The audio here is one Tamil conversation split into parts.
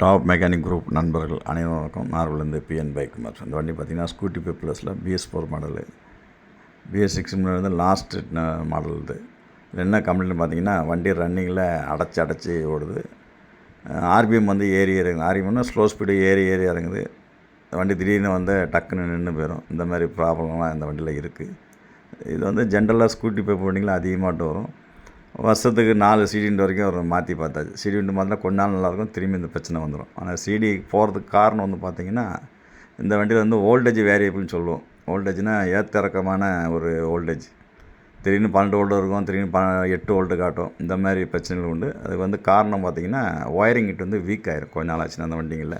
டாப் மெக்கானிக் குரூப் நண்பர்கள் அனைவருக்கும் நார்வலேருந்து பிஎன் பைக் குமார் இந்த வண்டி பார்த்திங்கன்னா scooty பெப்ளஸில் BS four model BS six வந்து லாஸ்ட் மாடல் இது. என்ன கம்ப்ளைண்ட் பார்த்தீங்கன்னா வண்டி ரன்னிங்கில் அடைச்சி அடைச்சி ஓடுது. ஆர்பிஎம் வந்து ஏறி இறங்குது ஆர்பிஎம்னா ஸ்லோ ஸ்பீடு ஏறி ஏறி இறங்குது. வண்டி திடீர்னு வந்து டக்குன்னு நின்று போயிடும் இந்த மாதிரி ப்ராப்ளம்லாம் இந்த வண்டியில் இருக்குது இது வந்து ஜென்ரலாக ஸ்கூட்டி பே போட்டிங்களா அதிகமாகிட்டு வரும். வருஷத்துக்கு நாலு சீடிண்டு வரைக்கும் ஒரு மாற்றி பார்த்தாச்சு. சீடிண்டு மாற்றினா கொஞ்ச நாள் நல்லாயிருக்கும் திரும்பி இந்த பிரச்சனை வந்துடும் ஆனால் சீடி போகிறதுக்கு காரணம் வந்து பார்த்திங்கன்னா இந்த வண்டியில் வந்து ஓல்டேஜ் வேரியபிள்னு சொல்லுவோம். ஓல்டேஜ்னால் ஏற்றிறக்கமான ஒரு ஓல்டேஜ் திடீர்னு பன்னெண்டு வோல்ட் இருக்கும் திடீர்னு ப எட்டு வோல்ட்டு காட்டும். இந்த மாதிரி பிரச்சனைகள் உண்டு. அதுக்கு வந்து காரணம் பார்த்திங்கன்னா ஒயரிங் கிட்ட வந்து வீக் ஆகிரும் கொஞ்ச நாள் ஆச்சுன்னா அந்த வண்டிங்களில்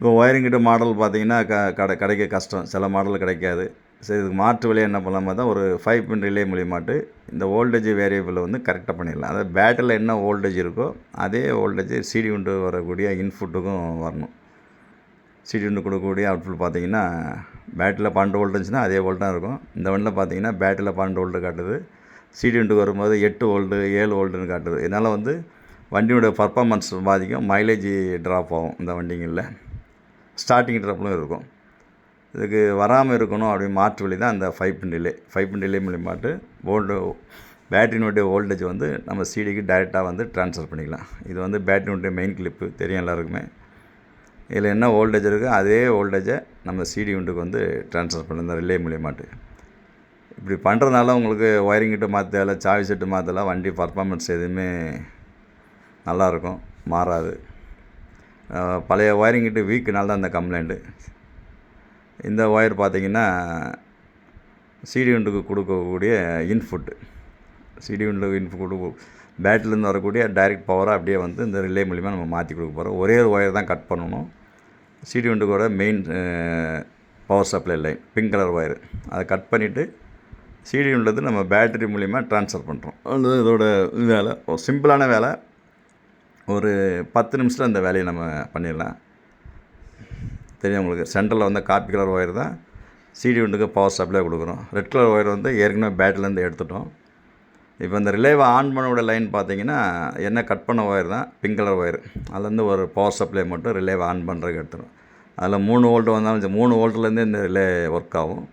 இப்போ ஒயரிங் கிட்ட மாடல் பார்த்தீங்கன்னா க கடை கிடைக்க கஷ்டம். சில மாடல் கிடைக்காது. சரி இதுக்கு மாற்று வழியாக என்ன பண்ணலாமா தான் ஒரு ஃபைவ் பின் ரிலே மூலியமாட்டு இந்த வோல்டேஜ் வேரியபிளை வந்து கரெக்டாக பண்ணிடலாம். அதாவது பேட்டரியில் என்ன வோல்டேஜ் இருக்கோ அதே வோல்டேஜ் சிடி உண்டு வரக்கூடிய இன்புட்டுக்கும் வரணும். சிடி உண்டு கொடுக்கக்கூடிய அவுட்புட் பார்த்தீங்கன்னா பேட்டரியில் பன்னெண்டு வோல்ட் இருந்துச்சுன்னா அதே வோல்ட் தான் இருக்கும். இந்த வண்டியில் பார்த்தீங்கன்னா பேட்டரியில் பன்னெண்டு வோல்ட்டு காட்டுது. சிடி உண்டு வரும்போது எட்டு வோல்ட்டு ஏழு வோல்ட்டுன்னு காட்டுது. இதனால் வந்து வண்டியோட பர்ஃபார்மன்ஸ் பாதிக்கும் மைலேஜ் ட்ராப் ஆகும் இந்த வண்டிங்களில் ஸ்டார்டிங் ட்ராப்லும் இருக்கும். இதுக்கு வராமல் இருக்கணும் அப்படி மாற்று வழி தான் அந்த five pin relay five pin relay மூலியமாட்டு volt பேட்டரினுடைய வோல்டேஜ் வந்து நம்ம சிடிக்கு டைரெக்டாக வந்து ட்ரான்ஸ்ஃபர் பண்ணிக்கலாம். இது வந்து பேட்டரினுடைய மெயின் கிளிப்பு தெரியும் எல்லாருக்குமே. இதில் என்ன வோல்டேஜ் இருக்கோ அதே வோல்டேஜை நம்ம சிடி உண்டுக்கு வந்து ட்ரான்ஸ்ஃபர் பண்ணி இந்த ரிலே மூலியமாட்டு இப்படி பண்ணுறதுனால உங்களுக்கு ஒயரிங் கிட்ட மாற்றல சாவி செட்டு மாற்றல வண்டி பர்ஃபார்மன்ஸ் எதுவுமே நல்லாயிருக்கும் மாறாது. பழைய ஒயரிங் கிட்ட வீக்குனால தான் இந்த கம்ப்ளைண்ட்டு இந்த ஒயர் பார்த்திங்கன்னா சிடி உண்டுக்கு கொடுக்கக்கூடிய இன்புட்டு சிடி உண்டுக்கு இன்புட் கொடுக்க பேட்டரிலேருந்து வரக்கூடிய டைரக்ட் பவராக அப்படியே வந்து இந்த ரிலே மூலிமா நம்ம மாற்றி கொடுக்க போகிறோம் ஒரே ஒரு ஒயர் தான் கட் பண்ணணும். CD உண்டுக்கோட main power supply line pink colour wire அதை கட் பண்ணிவிட்டு சிடி உள்ளது நம்ம பேட்டரி மூலிமா ட்ரான்ஸ்ஃபர் பண்ணுறோம் அது இதோட வேலை. ஒரு சிம்பிளான வேலை. ஒரு பத்து நிமிஷத்தில் அந்த வேலையை நம்ம பண்ணிடலாம். தெரியும் உங்களுக்கு. சென்டரில் வந்து காப்பி கலர் ஒயர் தான் சிடி ஒன்றுக்கு பவர் சப்ளை கொடுக்குறோம். ரெட் கலர் ஒயர் வந்து ஏற்கனவே பேட்டிலேருந்து எடுத்துட்டோம். இப்போ இந்த ரிலேவை ஆன் பண்ணோட லைன் பார்த்தீங்கன்னா என்ன கட் பண்ண ஒயர் தான்? பிங்க் கலர் ஒயர் அதுலேருந்து ஒரு பவர் சப்ளை மட்டும் ரிலேவை ஆன் பண்ணுறதுக்கு எடுத்துடும் அதில் மூணு வோல்ட்டு வந்தாலும் சரி மூணு வோல்ட்லேருந்து இந்த ரிலே ஒர்க் ஆகும்.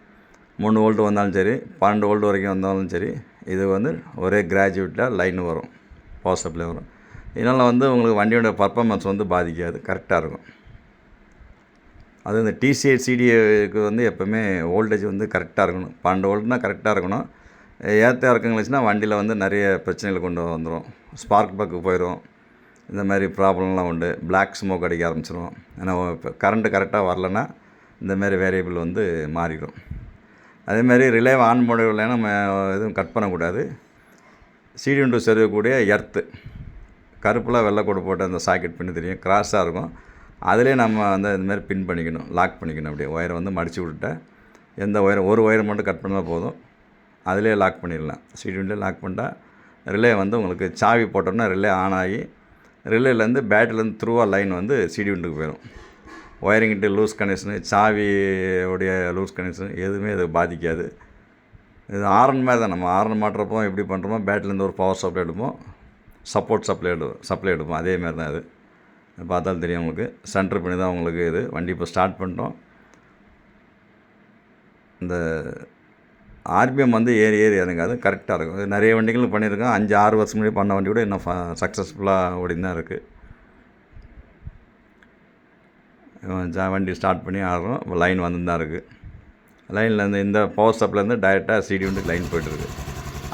மூணு வோல்ட்டு வந்தாலும் சரி பன்னெண்டு வோல்ட் வரைக்கும் வந்தாலும் சரி இது வந்து ஒரே கிராஜுவேட்டாக லைன் வரும். பவர் சப்ளை வரும். இதனால் வந்து உங்களுக்கு வண்டியோட பர்ஃபார்மன்ஸ் வந்து பாதிக்காது. கரெக்டாக இருக்கும். அது இந்த டிசிஏ சிடிஏக்கு வந்து எப்போவுமே ஓல்டேஜ் வந்து கரெக்டாக இருக்கணும். பன்னெண்டு வோல்ட்னா கரெக்டாக இருக்கணும். ஏற்ற இறக்கங்களுச்சுன்னா வண்டியில் வந்து நிறைய பிரச்சனைகள் கொண்டு வந்துடும் ஸ்பார்க் பக்கு போயிடும் இந்த மாதிரி ப்ராப்ளம்லாம் உண்டு. பிளாக் ஸ்மோக் அடிக்க ஆரம்பிச்சிடும் ஏன்னா இப்போ கரண்ட்டு கரெக்டாக வரலன்னா இந்த மாதிரி வேரியபிள் வந்து மாறிடும். அதேமாதிரி ரிலேவ் ஆன் பண்ணவில்லை நம்ம எதுவும் கட் பண்ணக்கூடாது. சிடி உண்டு செருகக்கூடிய எர்த்து கருப்பில் வெள்ளை கோடு போட்டு அந்த சாக்கெட் பின்னு தெரியும். கிராஸாக இருக்கும். அதிலே நம்ம வந்து இதுமாரி பின் பண்ணிக்கணும் லாக் பண்ணிக்கணும் அப்படியே. ஒயரை வந்து மடித்து விட்டுட்டேன் எந்த ஒயரை ஒரு ஒயரை மட்டும் கட் பண்ணால் போதும். அதிலே லாக் பண்ணிடலாம். சிடியூன்லேயே லாக் பண்ணிட்டா ரிலே வந்து உங்களுக்கு சாவி போட்டோம்னா ரிலே ஆன் ஆகி ரிலேலேருந்து பேட்டரிலேருந்து த்ரூவாக லைன் வந்து சிடியூண்டுக்கு போயிடும். ஒயரிங்கிட்டு லூஸ் கனெக்ஷனு சாவி உடைய லூஸ் கனெக்ஷன் எதுவுமே இது பாதிக்காது. இது ஆரன் மாதிரி தான். நம்ம ஆரன் மாட்டுறப்போ எப்படி பண்ணுறோமோ பேட்டரிலேருந்து ஒரு பவர் சப்ளை எடுப்போம். சப்போர்ட் சப்ளை எடு சப்ளை எடுப்போம். அதேமாரி தான் அது. பார்த்தாலும் தெரியும் உங்களுக்கு. சென்டர் பண்ணி தான் உங்களுக்கு இது. வண்டி இப்போ ஸ்டார்ட் பண்ணிட்டோம். இந்த ஆர்பிஎம் வந்து ஏறி ஏறி இறங்காது. கரெக்டாக இருக்கும். நிறைய வண்டிகள் பண்ணியிருக்கோம். அஞ்சு ஆறு வருஷம் முன்னாடி பண்ண வண்டி கூட இன்னும் சக்ஸஸ்ஃபுல்லாக ஓடின்னு தான் இருக்குது வண்டி ஸ்டார்ட் பண்ணி ஆடுறோம். இப்போ லைன் வந்து தான் இருக்குது லைன்லேருந்து இந்த பவர் ஸ்டாப்லேருந்து டைரெக்டாக சிடி வந்து லைன் போய்ட்டுருக்கு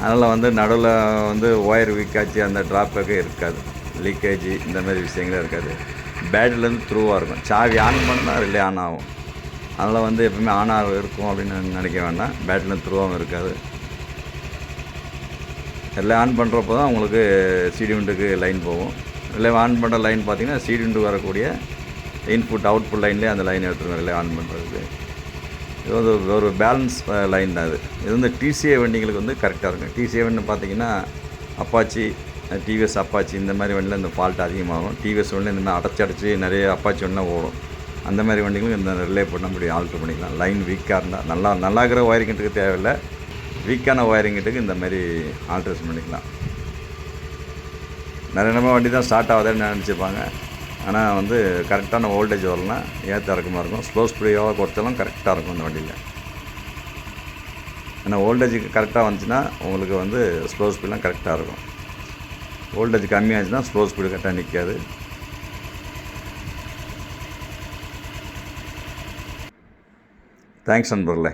அதனால் வந்து நடுவில் வந்து ஒயர் வீக்காச்சு அந்த ட்ராப்பேக்கே இருக்காது. லீக்கேஜ் இந்த மாதிரி விஷயங்களே இருக்காது. பேட்டரிலேருந்து த்ரூவாக இருக்கும். சாவி ஆன் பண்ணால் ரிலே ஆன் ஆகும். அதனால் வந்து எப்பவுமே ஆன் ஆக இருக்கும் அப்படின்னு நினைக்க வேண்டாம். பேட்டரிலேருந்து த்ரூவாகவும் இருக்காது. ரிலே ஆன் பண்ணுறப்போ தான் உங்களுக்கு சிடி லைன் போகும். ரிலே ஆன் பண்ணுற லைன் பார்த்திங்கன்னா சிடி வரக்கூடிய இன்புட் அவுட்புட் லைன்லேயே அந்த லைன் எடுத்துருவோம் ரிலே ஆன் பண்ணுறதுக்கு இது வந்து ஒரு பேலன்ஸ் லைன் தான் அது இது வந்து டிசிஏ வண்டிங்களுக்கு வந்து கரெக்டாக இருக்கும். டிசிஏ வண்டி பார்த்திங்கன்னா அப்பாச்சி டிவிஎஸ் அப்பாச்சி இந்த மாதிரி வண்டியில் இந்த ஃபால்ட் அதிகமாகும். டிவிஎஸ் வண்டியில் இந்த மாதிரி அடைச்சி அடைச்சி நிறைய அப்பாச்சி வண்டிலாம் ஓடும். அந்த மாதிரி வண்டிகளும் இந்த ரிலே பண்ண முடியும் ஆல்ட்ரு பண்ணிக்கலாம். லைன் வீக்காக இருந்தால் நல்லா நல்லா இருக்கிற ஒயரிங்கிட்டுக்கு தேவையில்லை. வீக்கான ஒயரிங்கிட்டுக்கு இந்த மாதிரி ஆல்ட்ரேஷன் பண்ணிக்கலாம். நிறைய நம்ம வண்டி தான் ஸ்டார்ட் ஆகுதுன்னு நினச்சிப்பாங்க. ஆனால் வந்து கரெக்டான வோல்டேஜ் வரலாம் ஏற்ற இறக்கமாக இருக்கும்? ஸ்லோ ஸ்பீடு குறைச்சாலும் கரெக்டாக இருக்கும் அந்த வண்டியில். ஏன்னா ஓல்டேஜுக்கு கரெக்டாக வந்துச்சுன்னா உங்களுக்கு வந்து ஸ்லோ ஸ்பீட்லாம் கரெக்டாக இருக்கும். வோல்டேஜ் கம்மியாச்சுன்னா ஸ்லோ ஸ்பீடு கரெக்டாக நிற்காது தேங்க்ஸ் நண்பர்களே.